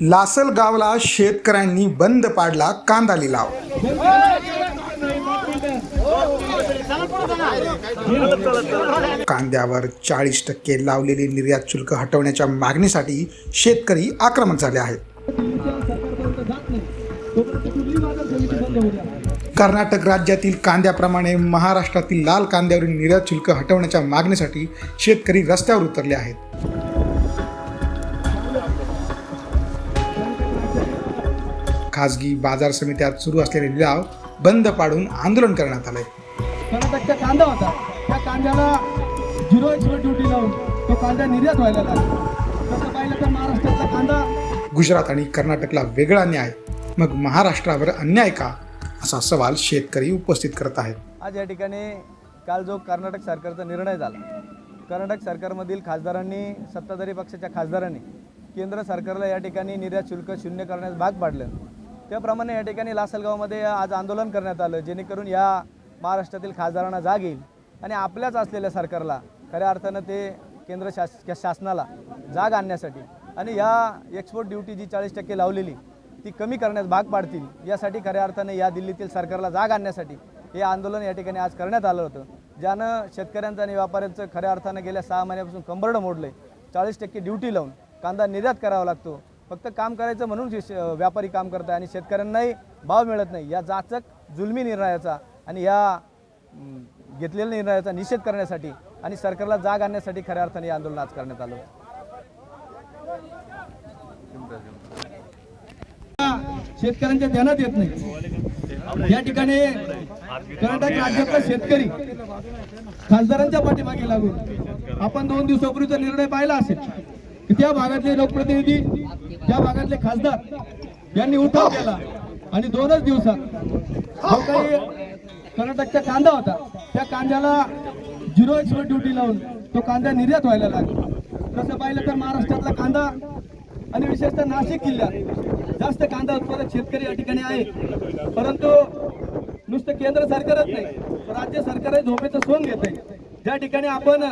लासलगावला शेतकऱ्यांनी बंद पाडला कांदा लिलाव. कांद्यावर चाळीस टक्के लावलेली निर्यात शुल्क हटवण्याच्या मागणीसाठी शेतकरी आक्रमक झाले आहेत. कर्नाटक राज्यातील कांद्याप्रमाणे महाराष्ट्रातील लाल कांद्यावरील निर्यात शुल्क हटवण्याच्या मागणीसाठी शेतकरी रस्त्यावर उतरले आहेत. खासगी बाजार समित्यात सुरू असलेले लिलाव बंद पाडून आंदोलन करण्यात आलंय. कांदा होता. त्या कांद्याला झिरो एक्सपोर्ट ड्युटी लावून तो कांदा निर्यात व्हायला लागला. तसं पाहिलं तर महाराष्ट्रातला कांदा गुजरात आणि कर्नाटकला वेगळा न्याय मग महाराष्ट्रावर अन्याय का? असा सवाल शेतकरी उपस्थित करत आहेत. आज या ठिकाणी काल जो कर्नाटक सरकारचा निर्णय झाला कर्नाटक सरकारमधील खासदारांनी सत्ताधारी पक्षाच्या खासदारांनी केंद्र सरकारला या ठिकाणी निर्यात शुल्क शून्य करण्यास भाग पाडलं. त्याप्रमाणे या ठिकाणी लासलगावमध्ये आज आंदोलन करण्यात आलं जेणेकरून या महाराष्ट्रातील खासदारांना जाग येईल आणि आपल्याच असलेल्या सरकारला खऱ्या अर्थानं ते केंद्र शास शासनाला जाग आणण्यासाठी आणि या एक्सपोर्ट ड्युटी जी चाळीस टक्के लावलेली ती कमी करण्यास भाग पाडतील यासाठी खऱ्या अर्थाने या दिल्लीतील सरकारला जाग आणण्यासाठी हे आंदोलन या ठिकाणी आज करण्यात आलं होतं. ज्यानं शेतकऱ्यांचं आणि व्यापाऱ्यांचं खऱ्या अर्थानं गेल्या सहा महिन्यापासून कंबरडं मोडलं आहे चाळीस टक्के ड्युटी लावून कांदा निर्यात करावा लागतो. फक्त काम करायचं म्हणून व्यापारी काम करत आहे आणि शेतकऱ्यांनाही भाव मिळत नाही. या जाचक जुलमी निर्णयाचा आणि या घेतलेल्या निर्णयाचा निषेध करण्यासाठी आणि सरकारला जाग आणण्यासाठी खऱ्या अर्थाने हे आंदोलन आज करण्यात आलं शेतकऱ्यांच्या ध्यानात येत नाही. या ठिकाणी कर्नाटक राज्यातला शेतकरी खासदारांच्या पाठीमागे लागून आपण दोन दिवसापूर्वीचा निर्णय पाहिला असेल. की त्या भागातले लोकप्रतिनिधी त्या भागातले खासदार यांनी उठाव केला. आणि दोनच दिवसात जो काही कर्नाटकचा कांदा होता त्या कांद्याला झिरो एक्सपोर्ट ड्युटी लावून तो कांदा निर्यात व्हायला लागला. तसं पाहिलं तर महाराष्ट्रातला कांदा आणि विशेषतः नाशिक जिल्ह्यात जास्त कांदा उत्पादक शेतकरी या ठिकाणी आहे परंतु नुसतं केंद्र सरकारच नाही राज्य सरकार झोपेचं सोन घेत आहे ज्या ठिकाणी आपण